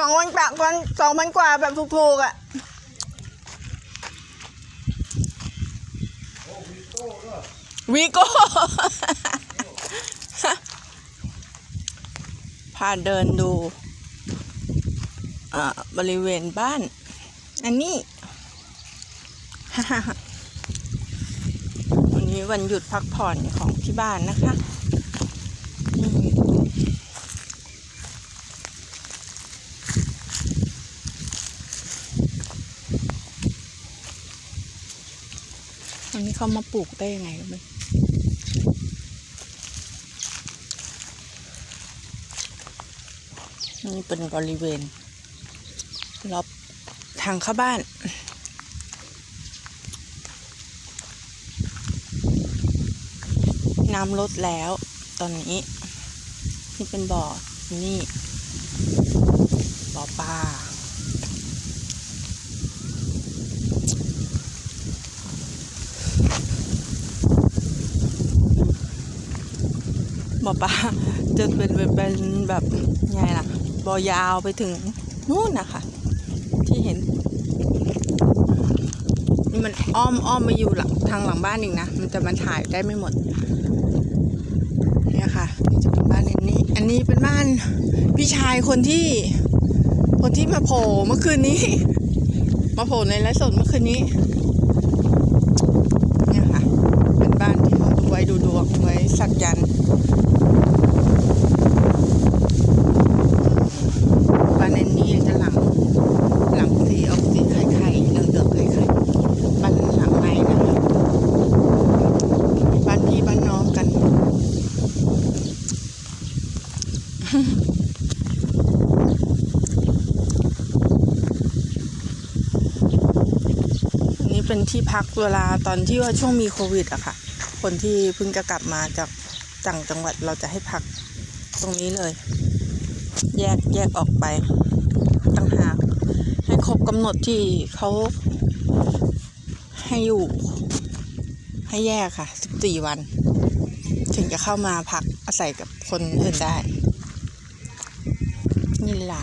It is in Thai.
สองวันกว่าวันสองพันกว่าแบบถูกๆอะวีโก้พาเดินดูอ่าบริเวณบ้าน อันนี้วันนี้วันหยุดพักผ่อนของที่บ้านนะคะ นนี้เขามาปลูกได้ยังไงม่รู้นี่เป็นบริเวณรอบทางเข้าบ้าน น้ำลดแล้วตอนนี้ นี่เป็นบ่อนี่ บ่อปลา บ่อปลาจะเป็นเป็นแบบไงล่ะบ่อยาวไปถึงนู่นนะคะที่เห็นนี่มันอ้อมอ้อมมาอยู่หลังทางหลังบ้านอีกนะ มันจะมันถ่ายได้ไม่หมด เนี่ยค่ะนี่จะเป็นบ้านอันนี้ อันนี้เป็นบ้านพี่ชายคนที่ คนที่มาโผล่เมื่อคืนนี้ มาโผล่ในไลฟ์สดเมื่อคืนนี้ เนี่ยค่ะ เป็นบ้านที่เขาไว้ดูดวงไว้ สักยันต์บ้านในนี้จะหลัง หลังสีออกสีไข่ไข่เหลืองเหลืองๆไข่ไข่บ้านหลังในนะคะบ้านพี่บ้านน้องกันนนี้เป็นที่พักเวลาตอนที่ว่าช่วงมีโควิดอะค่ะ คนที่เพิ่งจะกลับมาจากต่างจังหวัดเราจะให้พักตรงนี้เลย แยกแยกออกไปต่างหากให้ครบกำหนดที่เขาให้อยู่ ให้แยกค่ะ14วัน ถึงจะเข้ามาพักอาศัยกับคนอื่นได้ นี่ล่ะ